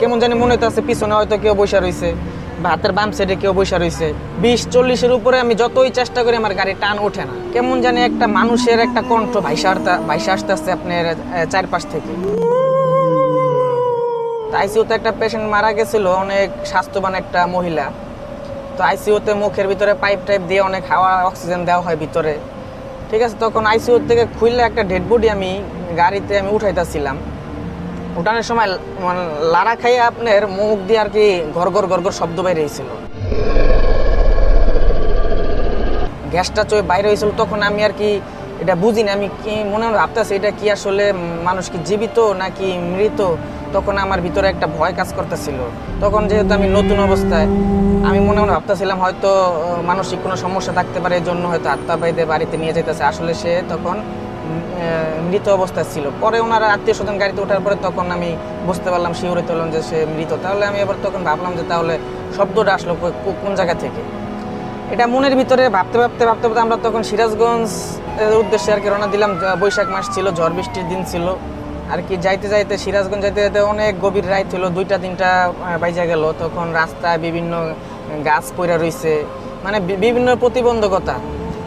কেমন জানি মনে হইতেছে পিছনে হয়তো কেউ বসে রয়েছে বা হাতের বাম সাইডে কেউ বসে রয়েছে বিশ চল্লিশের উপরে আমি যতই চেষ্টা করি আমার গাড়ি টান ওঠে না। কেমন জানি একটা মানুষের একটা কণ্ঠ ভাইসা ভাইসা আসতে আসতে আপনার চারপাশ থেকে। আইসিউতে একটা পেশেন্ট মারা গেছিল, অনেক স্বাস্থ্যবান একটা মহিলা। তো আইসিইউতে মুখের ভিতরে পাইপ টাইপ দিয়ে অনেক হাওয়া অক্সিজেন দেওয়া হয় ভিতরে। ঠিক আছে, তখন আইসিইউ থেকে খুললে একটা ডেড বডি আমি গাড়িতে আমি উঠাইতেছিলাম। উঠানোর সময় মানে লারা খাইয়ে আপনার মুখ দিয়ে আর কি ঘর ঘর ঘর ঘর শব্দ বাইরে হয়েছিল। গ্যাসটা চয়ে বাইরে হয়েছিল, তখন আমি আর কি এটা বুঝিনি আমি কি মনে ভাবতেছি এটা কি আসলে মানুষ কি জীবিত নাকি মৃত? তখন আমার ভিতরে একটা ভয় কাজ করতেছিল। তখন যেহেতু আমি নতুন অবস্থায়, আমি মনে মনে ভাবতেছিলাম হয়তো মানসিক কোনো সমস্যা থাকতে পারে এই জন্য হয়তো আত্মা বাড়িতে নিয়ে যেতেছে আসলে সে তখন মৃত অবস্থায় ছিল। পরে ওনারা আত্মীয় স্বজন গাড়িতে ওঠার পরে তখন আমি বুঝতে পারলাম শিউরিত হলাম যে সে মৃত। তাহলে আমি এবার তখন ভাবলাম যে তাহলে শব্দটা আসলো কোন জায়গা থেকে? এটা মনের ভিতরে ভাবতে ভাবতে ভাবতে ভাবতে আমরা তখন সিরাজগঞ্জ উদ্দেশ্যে আর কি রওনা দিলাম। বৈশাখ মাস ছিল, ঝড় বৃষ্টির দিন ছিল। আর কি যাইতে যাইতে সিরাজগঞ্জ যাইতে যাইতে অনেক গভীর রাত ছিল দুইটা তিনটা বাইজা গেল। তখন রাস্তায় বিভিন্ন গাছ পইরা রইছে। মানে বিভিন্ন প্রতিবন্ধকতা।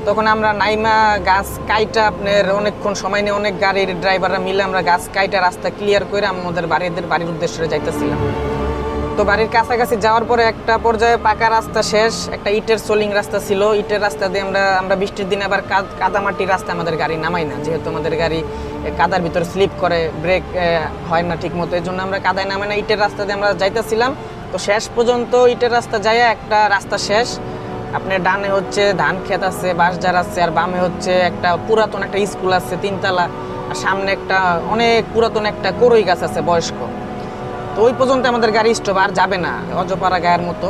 তখন আমরা নাইমা গাছ কাইটা আপনার অনেকক্ষণ সময় নিয়ে অনেক গাড়ির ড্রাইভাররা মিলে আমরা গাছ কাইটা রাস্তা ক্লিয়ার করে আমাদের বাড়িদের, বাড়ির উদ্দেশ্যে যাইতেছিলাম। তো বাড়ির কাছাকাছি যাওয়ার পরে একটা পর্যায়ে পাকা রাস্তা শেষ, একটা ইটের সোলিং রাস্তা ছিল। ইটের রাস্তা দিয়ে আমরা আমরা বৃষ্টির দিনে আবার কাদ- কাদামাটির রাস্তা আমাদের গাড়ি নামাই না। যেহেতু আমাদের গাড়ি কাদার ভিতরে স্লিপ করে ব্রেক হয় না ঠিক মতো এই জন্য আমরা কাদায় নামাই না। ইটের রাস্তা দিয়ে আমরা যাইতেছিলাম। তো শেষ পর্যন্ত ইটের রাস্তা যাইয়া একটা রাস্তা শেষ। আপনার ডানে হচ্ছে, ধান ক্ষেত আছে বাঁশঝার আছে, আর বামে হচ্ছে একটা পুরাতন একটা স্কুল আছে, তিনতলা, আর সামনে একটা অনেক পুরাতন একটা করই গাছ আছে, বয়স্ক। তো ওই পর্যন্ত আমাদের গাড়ি স্টপ আর যাবে না, অজপাড়া গায়ের মতো।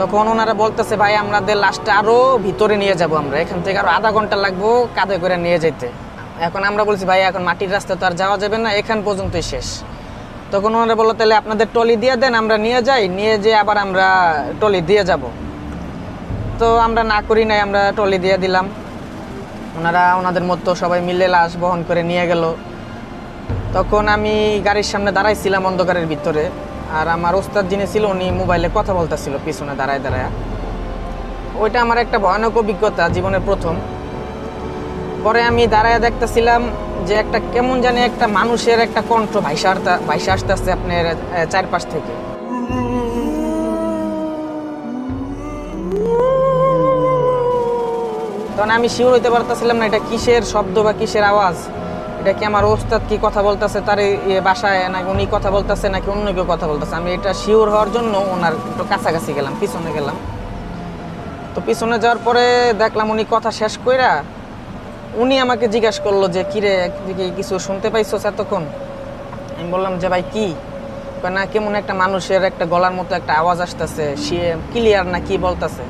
তখন ওনারা বলতেছে, ভাই, আমাদের লাস্টে আরও ভিতরে নিয়ে যাব আমরা, এখান থেকে আরও আধা ঘণ্টা লাগবো কাঁধে করে নিয়ে যেতে এখন আমরা বলছি, ভাই, এখন মাটির রাস্তা তো আর যাওয়া যাবে না, এখান পর্যন্তই শেষ। তখন ওনারা বলল, তাহলে আপনাদের টলি দিয়ে দেন, আমরা নিয়ে যাই, নিয়ে যেয়ে আবার আমরা টলি দিয়ে যাব। তো আমরা না করি নাই, আমরা টলি দিয়ে দিলাম। ওনারা, ওনাদের মতো সবাই মিলে লাশ বহন করে নিয়ে গেল। তখন আমি গাড়ির সামনে দাঁড়াইছিলাম অন্ধকারের ভিতরে, আর আমার ওস্তাদ যিনি ছিল, উনি মোবাইলে কথা বলতেছিল, পিছনে দাঁড়ায় দাঁড়ায়। ওইটা আমার একটা ভয়ানক অভিজ্ঞতা, জীবনের প্রথম। পরে আমি দাঁড়ায় দেখতেছিলাম যে একটা কেমন জানি একটা মানুষের একটা কণ্ঠ ভাইসা ভাইসা আসতে আসতে আপনার চারপাশ থেকে। তখন আমি শিওর হইতে পারতেছিলাম না, এটা কিসের শব্দ বা কিসের আওয়াজ? এটা কি আমার ওস্তাদ কি কথা বলতেছে, তার বাসায় নাকি উনি কথা বলতেছে, নাকি অন্য কেউ কথা বলতেছে? আমি এটা শিওর হওয়ার জন্য ওনার একটু কাছাকাছি গেলাম, পিছনে গেলাম। তো পিছনে যাওয়ার পরে দেখলাম উনি কথা শেষ কইরা উনি আমাকে জিজ্ঞাসা করল যে কিরে কিছু শুনতে পাইছো এতক্ষণ? আমি বললাম, যে ভাই, কি? না, কেমন একটা মানুষের একটা গলার মতো একটা আওয়াজ আসতেছে, সে ক্লিয়ার না কি বলতেছে?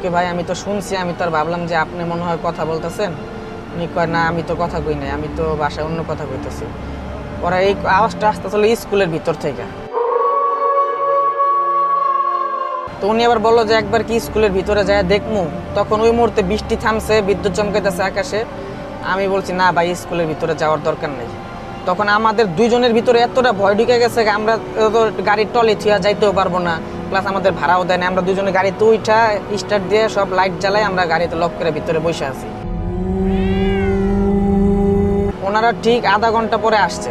ওকে ভাই, আমি তো শুনছি, আমি তো আর ভাবলাম যে আপনি মনে হয় কথা বলতেছেন। উনি কয়, না, আমি তো কথা কই নাই, আমি তো বাসায় অন্য কথা কইতেছি। ওরা এই আওয়াজটা আসতে আসতেছিল স্কুলের ভিতর থেকে। তো উনি আবার বলল যে, একবার কি স্কুলের ভিতরে যায় দেখমু? তখন ওই মুহূর্তে বৃষ্টি থামছে, বিদ্যুৎ চমকাইতেছে আকাশে। আমি বলছি, না ভাই, স্কুলের ভিতরে যাওয়ার দরকার নেই। তখন আমাদের দুইজনের ভিতরে এতটা ভয় ঢুকে গেছে আমরা তো গাড়ির টলে থিয়া যাইতেও পারব না। প্লাস আমাদের ভাড়াও দেয় না। আমরা দুজনে গাড়িতে উঠা স্টার্ট দিয়ে সব লাইট জ্বালাই আমরা গাড়িতে লক করে ভিতরে বসে আছি। ওনারা ঠিক আধা ঘণ্টা পরে আসছে।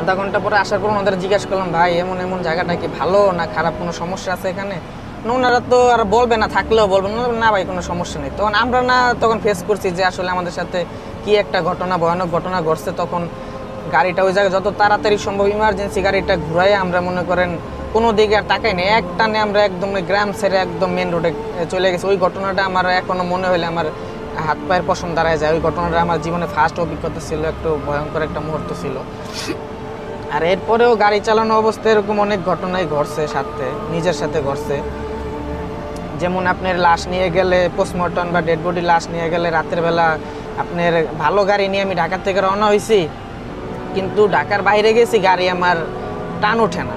আধা ঘণ্টা পরে আসার পর ওনাদের জিজ্ঞাসা করলাম, ভাই, এমন এমন জায়গাটা কি ভালো না খারাপ? কোনো সমস্যা আছে এখানে? ওনারা তো আর বলবে না, থাকলেও বলবে না। ভাই, কোনো সমস্যা নেই। তখন আমরা না তখন ফেস করছি যে আসলে আমাদের সাথে কি একটা ঘটনা, ভয়ানক ঘটনা ঘটছে, তখন গাড়িটা ওই জায়গায় যত তাড়াতাড়ি সম্ভব ইমার্জেন্সি গাড়িটা ঘুরাই আমরা মনে করেন কোনো দিকে আর তাকাই না এক টানে আমরা একদম গ্রাম ছেড়ে একদম মেন রোডে চলে গেছি। ওই ঘটনাটা আমার এখনও মনে হলে আমার হাত পায়ের পশম দাঁড়ায় যায়। ওই ঘটনাটা আমার জীবনে ফার্স্ট অভিজ্ঞতা ছিল, একটু ভয়ঙ্কর একটা মুহূর্ত ছিল। আর এরপরেও গাড়ি চালানো অবস্থায় এরকম অনেক ঘটনাই ঘটছে সাথে, নিজের সাথে ঘটছে। যেমন আপনার লাশ নিয়ে গেলে পোস্টমর্টম বা ডেড বডি লাশ নিয়ে গেলে রাতের বেলা আপনার ভালো গাড়ি নিয়ে আমি ঢাকার থেকে রওনা হয়েছি কিন্তু ঢাকার বাইরে গেছি, গাড়ি আমার টান ওঠে না।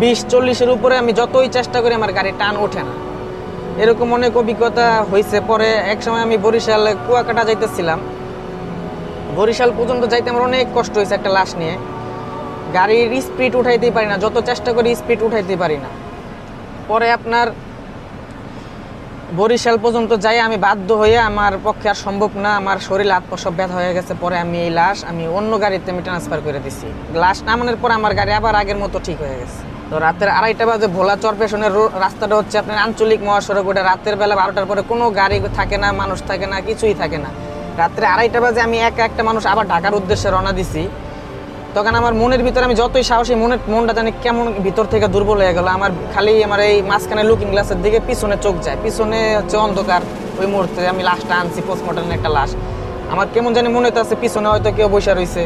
বিশ, চল্লিশের উপরে আমি যতই চেষ্টা করি, আমার গাড়ি টান ওঠে না। এরকম অনেক অভিজ্ঞতা হয়েছে পরে এক সময় আমি বরিশাল কুয়াকাটা যাইতেছিলাম। বরিশাল পর্যন্ত যাইতে আমার অনেক কষ্ট হয়েছে একটা লাশ নিয়ে। গাড়ির স্পিড উঠাইতেই পারি না, যত চেষ্টা করি স্পিড উঠাইতে পারি না। পরে আপনার বরিশাল পর্যন্ত যাই, আমি বাধ্য হয়ে আমার পক্ষে আর সম্ভব না। আমার শরীর পা ব্যথা হয়ে গেছে, পরে আমি এই লাশ, আমি অন্য গাড়িতে আমি ট্রান্সফার করে দিছি। লাশ নামানোর পর আমার গাড়ি আবার আগের মতো ঠিক হয়ে গেছে। তো রাতের আড়াইটা বাজে, ভোলা চরপেশনের রাস্তাটা হচ্ছে আপনার আঞ্চলিক মহাসড়ক। ওটা রাতের বেলা বারোটার পরে কোনো গাড়ি থাকে না, মানুষ থাকে না, কিছুই থাকে না। রাত্রে আড়াইটা বাজে আমি একা একটা মানুষ আবার ঢাকার উদ্দেশ্যে রওনা দিছি। তখন আমার মনের ভিতরে আমি যতই সাহসী মনের মনটা জানি কেমন ভিতর থেকে দুর্বল হয়ে গেল। আমার খালি আমার এই মাঝখানে লুকিং গ্লাসের দিকে পিছনে চোখ যায়। পিছনে হচ্ছে অন্ধকার ওই মুহূর্তে আমি লাশটা আনছি পোস্টমর্টমের একটা লাশ। আমার কেমন জানি মনে হচ্ছে পিছনে হয়তো কেউ বসে রয়েছে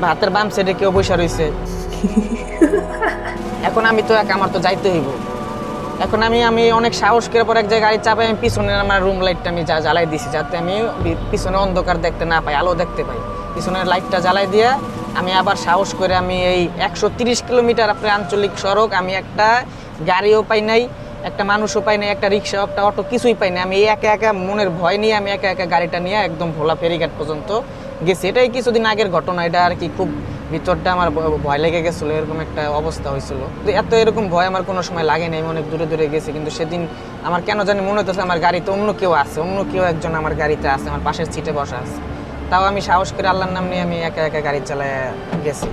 বা হাতের বাম সাইডে কেউ বসে রয়েছে এখন আমি তো এক, আমার তো যাইতে হইব। এখন আমি আমি অনেক সাহস করে পর এক জায়গায় গাড়ি চাপাই আমি পিছনে আমার রুম লাইটটা আমি যা জ্বালাই দিছি, যাতে আমি পিছনে অন্ধকার দেখতে না পাই, আলো দেখতে পাই। পিছনের লাইটটা জ্বালাই দিয়ে আমি আবার সাহস করে আমি এই একশো কিলোমিটার আপনার আঞ্চলিক সড়ক, আমি একটা গাড়িও পাই নাই, একটা মানুষও পাই নাই, একটা রিক্সা একটা অটো কিছুই পাই নাই। আমি একা একা মনের ভয় নিয়ে আমি একা একা গাড়িটা নিয়ে একদম ভোলা ফেরিঘাট পর্যন্ত গেছি। এটাই কিছুদিন আগের ঘটনা, এটা আর কি খুব ভিতরটা আমার ভয় লেগে গেছিল, এরকম একটা অবস্থা হয়েছিল। তো এত এরকম ভয় আমার কোনো সময় লাগে নাই, আমি অনেক দূরে দূরে গেছি। কিন্তু সেদিন আমার কেন জানি মনে হতেছে আমার গাড়িতে অন্য কেউ আছে, অন্য কেউ একজন আমার গাড়িতে আছে, আমার পাশের সিটে বসা আছে। তাও আমি সাহস করে আল্লাহর নাম নিয়ে আমি একা একা গাড়ি চালায় গেছি।